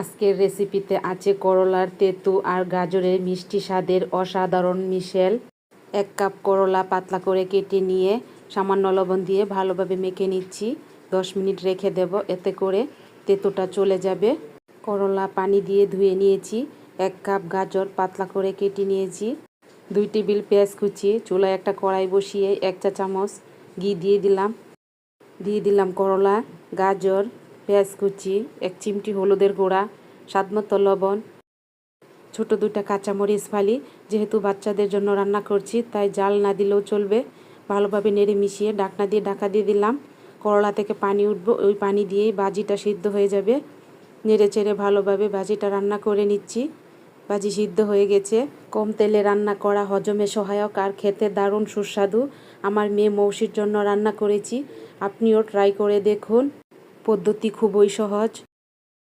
আজকের রেসিপিতে আছে করলার তেঁতু আর গাজরের মিষ্টি স্বাদের অসাধারণ মিশেল। এক কাপ করলা পাতলা করে কেটে নিয়ে সামান্য লবণ দিয়ে ভালোভাবে মেখে নিচ্ছি। দশ মিনিট রেখে দেব, এতে করে তেঁতুটা চলে যাবে। করলা পানি দিয়ে ধুয়ে নিয়েছি। এক কাপ গাজর পাতলা করে কেটে নিয়েছি। দুই টেবিল পেঁয়াজ কুচি, চুলায় একটা কড়াই বসিয়ে এক চা চামচ ঘি দিয়ে দিলাম। দিয়ে দিলাম করলা, গাজর পেঁয়াজ কুচি, এক চিমটি হলুদের গুঁড়া, স্বাদমতো লবণ, ছোট দুইটা কাঁচামরিচ ফালি। যেহেতু বাচ্চাদের জন্য রান্না করছি, তাই জাল না দিলেও চলবে। ভালোভাবে নেড়ে মিশিয়ে ডাকনা দিয়ে ঢাকা দিয়ে দিলাম। করলা থেকে পানি উঠবো, ওই পানি দিয়েই বাজিটা সিদ্ধ হয়ে যাবে। নেড়ে চেড়ে ভালোভাবে বাজিটা রান্না করে নিচ্ছি। বাজি সিদ্ধ হয়ে গেছে। কম তেলে রান্না করা হজমে সহায়ক আর খেতে দারুণ সুস্বাদু। আমার মেয়ে মৌসির জন্য রান্না করেছি। আপনিও ট্রাই করে দেখুন। পদ্ধতি খুবই সহজ।